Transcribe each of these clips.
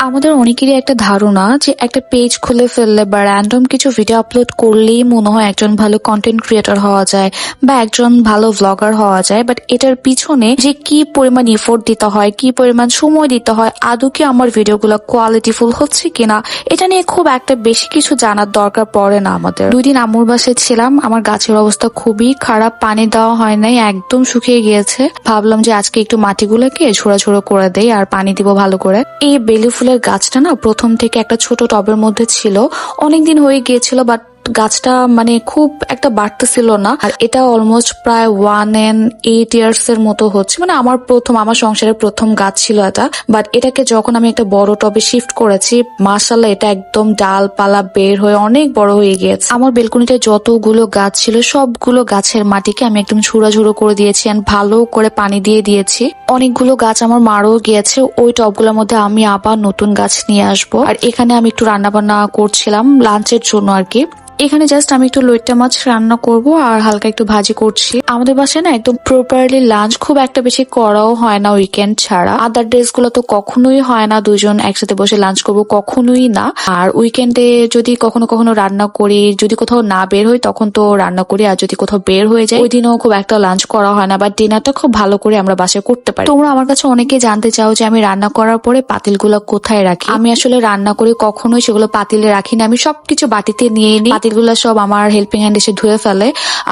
আমাদের অনেকেরই একটা ধারণা যে একটা পেজ খুলে ফেললে বা র্যান্ডম কিছু ভিডিও আপলোড করলেই মনে হয় একজন ভালো কন্টেন্ট ক্রিয়েটর হওয়া যায় বা একজন ভালো ব্লগার হওয়া যায়। বাট এটার পিছনে যে কি পরিমাণ ইফোর্ট দিতে হয়, কি পরিমাণ সময় দিতে হয়, আদৌ কি আমার ভিডিওগুলো কোয়ালিটিফুল হচ্ছে কিনা, এটা নিয়ে খুব একটা বেশি কিছু জানার দরকার পড়ে না আমাদের। দুই দিন আমুর বাসায় ছিলাম, আমার গাছের অবস্থা খুবই খারাপ, পানি দেওয়া হয় নাই, একদম শুকিয়ে গিয়েছে। ভাবলাম যে আজকে একটু মাটিগুলোকে ঝোড়া ঝোড়ো করে দেই আর পানি দিব ভালো করে। এই বেলি ফুলের গাছটা না প্রথম থেকে একটা ছোট টবের মধ্যে ছিল। অনেকদিন হয়ে গিয়েছিল বাট গাছটা মানে খুব একটা বাড়তেছিল না। আর এটা অলমোস্ট প্রায় ওয়ান এন্ড এইট ইয়ার্স এর মতো হচ্ছে। মানে আমার প্রথম, আমার সংসারের প্রথম গাছ ছিল এটা। বাট এটাকে যখন আমি একটা বড় টবে শিফট করেছি মাসাল্লাহ এটা একদম ডালপালা বের হয়ে অনেক বড় হয়ে গিয়েছে। আমার বেলকনিতে যতগুলো গাছ ছিল, সবগুলো গাছের মাটিকে আমি একদম ঝুড়া ঝুড়ো করে দিয়েছি and ভালো করে পানি দিয়ে দিয়েছি। অনেকগুলো গাছ আমার মারও গিয়েছে। ওই টবগুলোর মধ্যে আমি আবার নতুন গাছ নিয়ে আসব। আর এখানে আমি একটু রান্না বান্না করছিলাম লাঞ্চের জন্য আর কি। এখানে জাস্ট আমি একটু লইট্টা মাছ রান্না করব আর হালকা একটু ভাজি করছি। আমাদের বাসায় না একদম প্রপারলি লাঞ্চ খুব একটা বেশি করাও হয় না উইকেন্ড ছাড়া। আদার ডেজগুলো তো কখনোই হয় না, দুজন একসাথে বসে লাঞ্চ করব কখনোই না। আর উইকেন্ডে যদি কখনো কখনো রান্না করি, যদি কোথাও না বের হই তখন তো রান্না করি, আর যদি কোথাও বের হয়ে যায় ওই দিনও খুব একটা লাঞ্চ করা হয় না বা ডিনারটা খুব ভালো করে আমরা বাসায় করতে পারি। তোমরা আমার কাছে অনেকে জানতে চাও যে আমি রান্না করার পরে পাতিলগুলো কোথায় রাখি? আমি আসলে রান্না করে কখনোই সেগুলো পাতিলে রাখি না, আমি সবকিছু বাটিতে নিয়ে নিই। পাতিলগুলো সব আমার হেল্পিং হ্যান্ড এসে ধুয়ে ফেলে।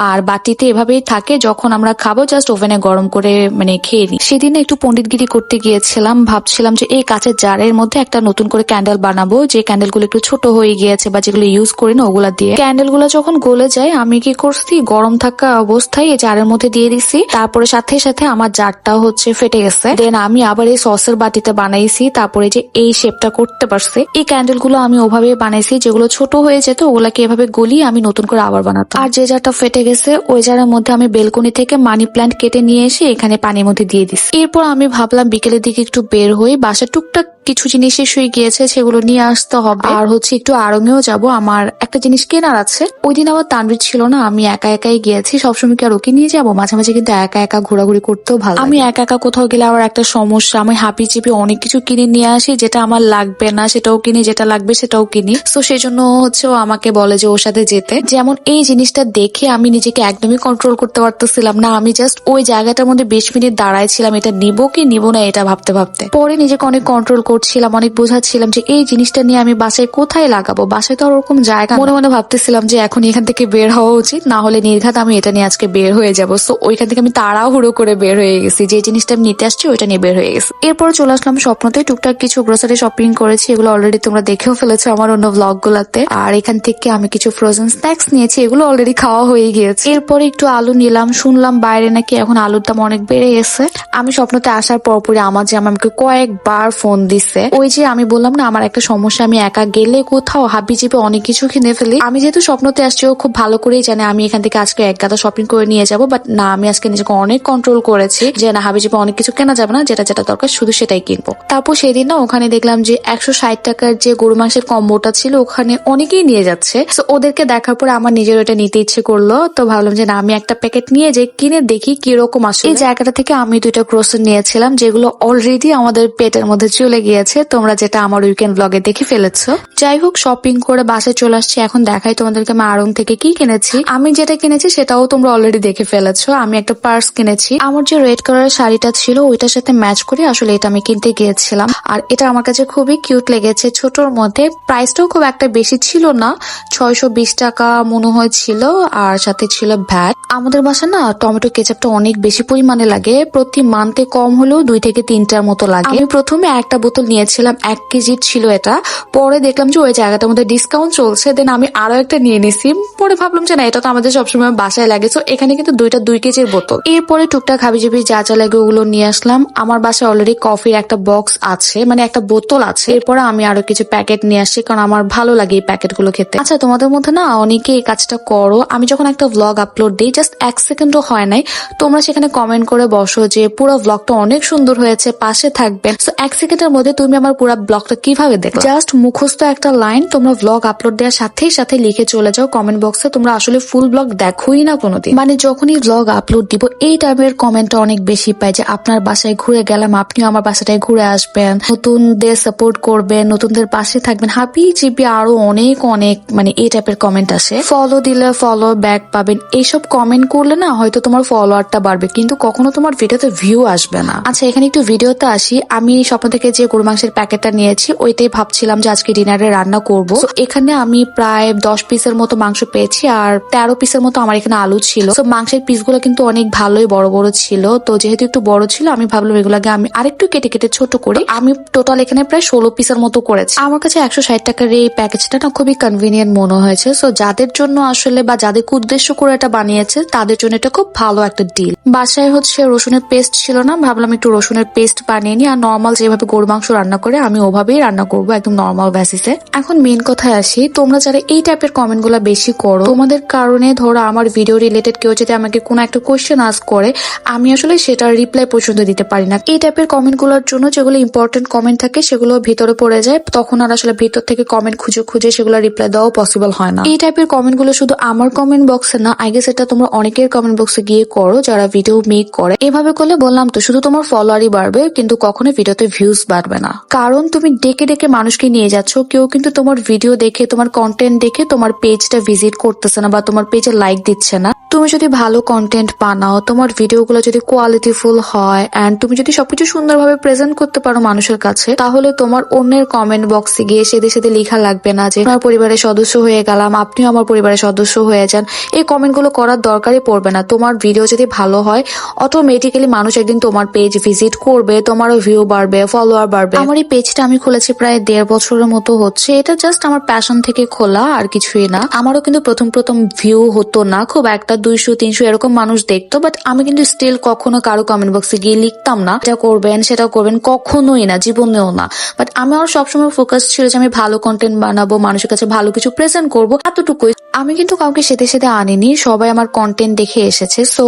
আর বাটিতে এভাবেই থাকে, যখন আমরা খাব জাস্ট ওভেনে গরম করে মানে খেয়ে নিই। সেদিন একটু পণ্ডিতগিরি করতে গিয়েছিলাম, ভাবছিলাম যে এই কাঁচের জারের মধ্যে একটা নতুন করে ক্যান্ডেল বানাবো, যে ক্যান্ডেলগুলো একটু ছোট হয়ে গিয়েছে বা যেগুলো ইউজ করি না, ওগুলা দিয়ে। ক্যান্ডেলগুলো যখন গলে যায়, আমি কি করছি, গরম থাকা অবস্থায় এই জারের মধ্যে দিয়ে দিছি। তারপরে সাথে সাথে আমার জারটা হচ্ছে ফেটে গেছে। দেন আমি আবার এই সসের বাটিতে বানাইছি, তারপরে যে এই শেপটা করতে পারছি। এই ক্যান্ডেলগুলো আমি ওভাবে বানাইছি, যেগুলো ছোট হয়ে যেত, ওগুলাকে এভাবে গলিয়ে আমি নতুন করে আবার বানাতাম। আর যে জারটা ফেটে গেছে, ওই জারের মধ্যে আমি বেলকনি থেকে মানি প্ল্যান্ট কেটে নিয়ে এসে এখানে পানির মধ্যে দিয়ে দিছি। এরপর আমি ভাবলাম বিকেলের দিকে একটু বের হই বাসা টুকটাক কিছু জিনিস শেষ হয়ে গিয়েছে সেগুলো নিয়ে আসতে হবে। আর হচ্ছে একটু আড়ঙেও যাব। আমার একটা জিনিস কেনার আছে। ওই দিন আবার তানবির ছিল না আমি একা একাই গিয়েছি। সবসময় কি আর ওকে নিয়ে যাব? মাঝে মাঝে কিন্তু একা একা ঘোরাঘুরি করতেও ভালো আমি একা একা কোথাও গেলে আবার একটা সমস্যা। আমি হাপি চিপি অনেক কিছু কিনে নিয়ে আসি যেটা আমার লাগবে না সেটাও কিনি যেটা লাগবে সেটাও কিনি। তো সেই জন্য হচ্ছে ও আমাকে বলে যে ওর সাথে যেতে। যেমন এই জিনিসটা দেখে আমি নিজেকে একদমই কন্ট্রোল করতে পারতেছিলাম না। আমি জাস্ট ওই জায়গাটার মধ্যে বিশ মিনিট দাঁড়াইছিলাম এটা নিবো কি নিবো না এটা ভাবতে ভাবতে। পরে নিজেকে অনেক কন্ট্রোল করছিলাম, অনেক বোঝাচ্ছিলাম যে এই জিনিসটা নিয়ে আমি বাসায় কোথায় লাগাবো? বাসায় তো ওরকম জায়গা মনে মনে ভাবতেছিলাম যে এখন এখান থেকে বের হওয়া উচিত, না হলে নির্ঘাত আমি এটা নিয়ে আজকে বের হয়ে যাব। সো ওইখান থেকে আমি তাড়াহুড়ো করে বের হয়ে গেছি। যে জিনিসটা আমি নিতে আসছি, ওইটা নিয়ে বের হয়ে গেছি। এরপর চলে আসলাম স্বপ্নতে। টুকটাক কিছু গ্রোসারি শপিং করেছি, এগুলো অলরেডি তোমরা দেখেও ফেলেছো আমার অন্য ব্লগ গুলাতে আর এখান থেকে আমি কিছু ফ্রোজেন স্ন্যাক্স নিয়েছি, এগুলো অলরেডি খাওয়া হয়ে গিয়েছে। এরপরে একটু আলু নিলাম, শুনলাম বাইরে নাকি এখন আলুর দাম অনেক বেড়ে গেছে। আমি স্বপ্নতে আসার পরপরই আমার যে আমাকে কয়েকবার ফোন দিছে ওই যে আমি বললাম না, আমার একটা সমস্যা, আমি একা গেলে কোথাও হাবি চেপে অনেক কিছু কিনে ফেলি। আমি যেহেতু স্বপ্নতে আসছি, ও খুব ভালো করেই জানে আমি এখান থেকে আজকে এক গাদা শপিং করে নিয়ে যাব বাট না, আমি আজকে নিজেকে অনেক কন্ট্রোল করেছি যে না হাবি জিপে অনেক কিছু কেনা যাবে না, যেটা যেটা দরকার শুধু সেটাই কিনবো। তারপর সেদিন না, ওখানে দেখলাম যে একশো ষাট টাকার যে গরু মাংসের কম্বোটা ছিল, ওখানে অনেকেই নিয়ে যাচ্ছে। তো ওদেরকে দেখার পরে আমার নিজের ওটা নিতে ইচ্ছে করল। তো ভাবলাম যে না, আমি একটা প্যাকেট নিয়ে যে কিনে দেখি কীরকম আসলে। এই জায়গাটা থেকে আমি দুইটা ক্রোসেন নিয়েছিলাম, যেগুলো অলরেডি আমাদের পেটের মধ্যে চলে গিয়েছে তোমরা যেটা আমার উইকেন্ড ব্লগে দেখে ফেলেছো। যাই হোক শপিং করে বাসে চলে আসছি, এখন দেখাই তোমাদেরকে আমি আড়ং থেকে কি কিনেছি। আমি যেটা কিনেছি, সেটাও তোমরা অলরেডি দেখে ফেলেছো। আমি একটা পার্স কিনেছি। আমার যে রেড কালারের শাড়িটা ছিল, ওইটার সাথে ম্যাচ করে আসলে এটা আমি কিনতে গিয়েছিলাম। আর এটা আমার কাছে খুবই কিউট লেগেছে। ছোটর মধ্যে প্রাইসটাও খুব একটা বেশি ছিল না, ছয়শো বিশ টাকা মনে হয় ছিল, আর সাথে ছিল ভ্যাট আমাদের বাসা না টমেটো কেচাপটা অনেক বেশি পরিমাণে লাগে, প্রতি মান্থে কম হলেও দুই থেকে তিনটার মতো লাগে। আমি প্রথমে একটা বোতল নিয়েছিলাম এক কেজির ছিল এটা। পরে দেখলাম যে ওই জায়গাটার মধ্যে ডিসকাউন্ট চলছে। দেন আমি আরও একটা নিয়ে নিছি। পরে ভাবলাম যে না, এটা তো আমাদের সবসময় বাসায় লাগে। তো এখানে কিন্তু দুইটা দুই কেজির বোতল। এরপরে টুকটাক জাবি যা যা লাগে ওগুলো নিয়ে আসলাম। আমার বাসায় অলরেডি কফির একটা বক্স আছে মানে একটা বোতল আছে। এরপরে আমি আরও কিছু প্যাকেট নিয়ে আসছি, কারণ আমার ভালো লাগে এই প্যাকেটগুলো খেতে। আচ্ছা তোমাদের মধ্যে না, অনেকে এই কাজটা করো। আমি যখন একটা ভ্লগ আপলোড দিই জাস্ট এক সেকেন্ডও হয় নাই। তোমরা সেখানে কমেন্ট করে বসো যে, পুরো ভ্লগটা অনেক সুন্দর হয়েছে, পাশে থাকবেন। তো এক সেকেন্ডের মধ্যে তুমি আমার পুরো ব্লগটা কীভাবে দেখো জাস্ট মুখস্থ একটা লাইন তোমরা ভ্লগ আপলোড দেওয়ার সাথেই সাথে লিখে চলে যাও কমেন্ট বক্সে তোমরা আসলে ফুল ব্লগ দেখোই না কোনোদিন। মানে যখনই ভ্লগ আপলোড দিব এই টাইপের কমেন্টটা অনেক বেশি পাই যে আপনার বাসায় ঘুরে গেলাম আপনিও আমার বাসাটায় ঘুরে আসবেন নতুনদের সাপোর্ট করবেন নতুনদের পাশে থাকবেন। হাপি জিবি আরও অনেক অনেক মানে এই টাইপের কমেন্ট আসে। ফলো দিলে ফলো ব্যাক পাবেন। এইসব কমেন্ট করলে না হয়তো তোমার ফলোয়ারটা বাড়বে কিন্তু কখনো তোমার ভিডিওতে ভিউ আসবে না। আচ্ছা এখানে একটু ভিডিওতে আসি। আমি স্বপ্ন থেকে যে গরু মাংসের প্যাকেটটা নিয়েছি, ওইটাই ভাবছিলাম যে আজকে ডিনারে রান্না করব। এখানে আমি প্রায় দশ পিসের মতো মাংস পেয়েছি আর তেরো পিসের মতো আমার এখানে আলু ছিল। তো মাংসের পিসগুলো কিন্তু অনেক ভালোই বড় বড় ছিল। তো যেহেতু একটু বড় ছিল, আমি ভাবলাম এগুলোকে আমি আরেকটু কেটে কেটে ছোট করে। আমি টোটাল এখানে প্রায় ষোলো পিসের মতো করেছি। আমার কাছে একশো ষাট টাকার এই প্যাকেজটা না খুবই কনভিনিয়েন্ট মনে হয়েছে। সো যাদের জন্য আসলে বা যাদেরকে উদ্দেশ্য করে এটা বানিয়েছে, তাদের জন্য এটা খুব ভালো একটা ডিল বাসায় হচ্ছে রসুনের পেস্ট ছিল না, ভাবলাম একটু রসুনের পেস্ট বানিয়ে নিই। আর নর্মাল যেভাবে গরু মাংস রান্না করে আমি ওভাবেই রান্না করব একদম নর্মাল বেসিসে এখন মেন কথায় আসি, তোমরা যারা এই টাইপের কমেন্টগুলা বেশি করো, তোমাদের কারণে ধরো আমার ভিডিও রিলেটেড কেউ যদি আমাকে কোনো একটা কোয়েশ্চেন আস করে, আমি আসলে সেটার রিপ্লাই পর্যন্ত দিতে পারি না। এই টাইপের কমেন্টগুলোর জন্য যেগুলো ইম্পর্টেন্ট কমেন্ট থাকে সেগুলো ভিতরে পড়ে যায়, তখন আর আসলে ভিতর থেকে কমেন্ট খুঁজে খুঁজে সেগুলো রিপ্লাই দেওয়া পসিবল হয় না। এই টাইপের কমেন্টগুলো শুধু আমার কমেন্ট বক্সে না আগে সেটা তোমরা অনেকের কমেন্ট বক্সে গিয়ে করো, যারা ভিডিও মেক করে। এভাবে করলে বললাম তো, শুধু তোমার ফলোয়ারই বাড়বে, কিন্তু কখনো ভিডিওতে ভিউজ বাড়বে না। কারণ তুমি ডেকে ডেকে মানুষকে নিয়ে যাচ্ছ, কেউ কিন্তু তোমার ভিডিও দেখে, তোমার কন্টেন্ট দেখে তোমার পেজটা ভিজিট করতেছে না বা তোমার পেজে লাইক দিচ্ছে না। তুমি যদি ভালো কন্টেন্ট বানাও, তোমার ভিডিওগুলো যদি কোয়ালিটিফুল হয় অ্যান্ড তুমি যদি সবকিছু সুন্দরভাবে প্রেজেন্ট করতে পারো মানুষের কাছে, তাহলে তোমার অন্যের কমেন্ট বক্সে গিয়ে সেদে সেদে লেখা লাগবে না যে আমার পরিবারের সদস্য হয়ে গেলাম, আপনিও আমার পরিবারের সদস্য হয়ে যান। এই কমেন্টগুলো করার দরকারই পড়বে না। তোমার ভিডিও যদি ভালো হয় অটোমেটিক্যালি মানুষ একদিন তোমার পেজ ভিজিট করবে, তোমারও ভিউ বাড়বে ফলোয়ার বাড়বে। আমার এই পেজটা আমি খুলেছি প্রায় দেড় বছরের মতো হচ্ছে। এটা জাস্ট আমার প্যাশন থেকে খোলা, আর কিছুই না। আমারও কিন্তু প্রথম প্রথম ভিউ হতো না, খুব একটা দুইশো, তিনশো এরকম মানুষ দেখতো বাট আমি কিন্তু স্টিল কখনো কারও কমেন্ট বক্সে গিয়ে লিখতাম না। এটা করবেন সেটা করবেন, কখনোই না, জীবনেও না। বাট আমার সবসময় ফোকাস ছিল যে আমি ভালো কন্টেন্ট বানাবো, মানুষের কাছে ভালো কিছু প্রেজেন্ট করব, এতটুকুই। আমি কিন্তু কাউকে সেতে সেতে আনিনি, সবাই আমার কন্টেন্ট দেখে এসেছে। সো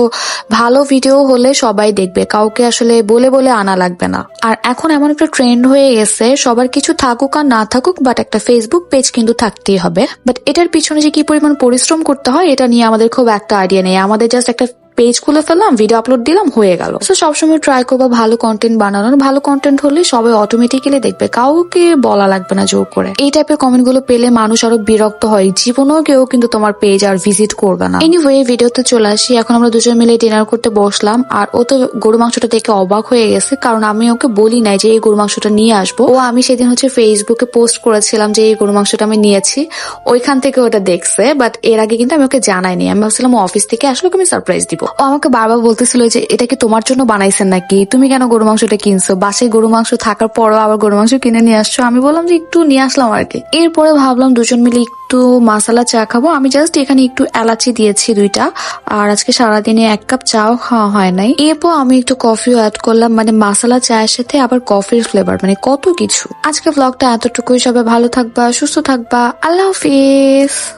ভালো ভিডিও হলে সবাই দেখবে, কাউকে আসলে বলে বলে আনা লাগবে না। আর এখন এমন একটা ট্রেন্ড হয়ে গেছে। সবার কিছু থাকুক আর না থাকুক বাট একটা ফেসবুক পেজ কিন্তু থাকতেই হবে। বাট এটার পিছনে যে কি পরিমাণ পরিশ্রম করতে হয়, এটা নিয়ে আমাদের খুব একটা আইডিয়া নেই। আমাদের জাস্ট একটা পেজ খুলে ফেললাম ভিডিও আপলোড দিলাম, হয়ে গেল। তো সবসময় ট্রাই করব ভালো কন্টেন্ট বানানোর। ভালো কন্টেন্ট হলে সবাই অটোমেটিক্যালি দেখবে। কাউকে বলা লাগবে না জোর করে। এই টাইপের কমেন্টগুলো পেলে মানুষ আরও বিরক্ত হয়। জীবনেও কেউ কিন্তু তোমার পেজ আর ভিজিট করবে না। এনিওয়ে ভিডিওতে চলে আসি। এখন আমরা দুজন মিলে ডিনার করতে বসলাম। আর ও তো গরু মাংসটা দেখে অবাক হয়ে গেছে। কারণ আমি ওকে বলি নাই যে এই গরু মাংসটা নিয়ে আসব। ও আমি সেদিন হচ্ছে ফেসবুকে পোস্ট করেছিলাম যে এই গরু মাংসটা আমি নিয়েছি। ওইখান থেকে ওটা দেখছে। বাট এর আগে কিন্তু আমি ওকে জানাইনি। আমি ভাবছিলাম অফিস থেকে আসলে আমি সারপ্রাইজ দিব। ও আমাকে বারবার বলতেছিল যে, এটা কি তোমার জন্য বানাইছেন নাকি? তুমি কেন গরু মাংসটা কিনছো? বাসায় গরু মাংস থাকার পরও আবার গরু মাংস কিনে নিয়ে আসছো? আমি বললাম যে, একটু নিয়ে আসলাম আর কি। এরপরে ভাবলাম দুজন মিলে একটু মাসালা চা খাব। আমি জাস্ট এখানে একটু এলাচি দিয়েছি দুইটা। আর আজকে সারাদিনে এক কাপ চাও খাওয়া হয় নাই। এরপর আমি একটু কফিও অ্যাড করলাম। মানে মাসালা চায়ের সাথে আবার কফির ফ্লেভার মানে কত কিছু। আজকে ব্লগটা এতটুকুই। সবাই ভালো থাকবা, সুস্থ থাকবা। আল্লাহ হাফিজ।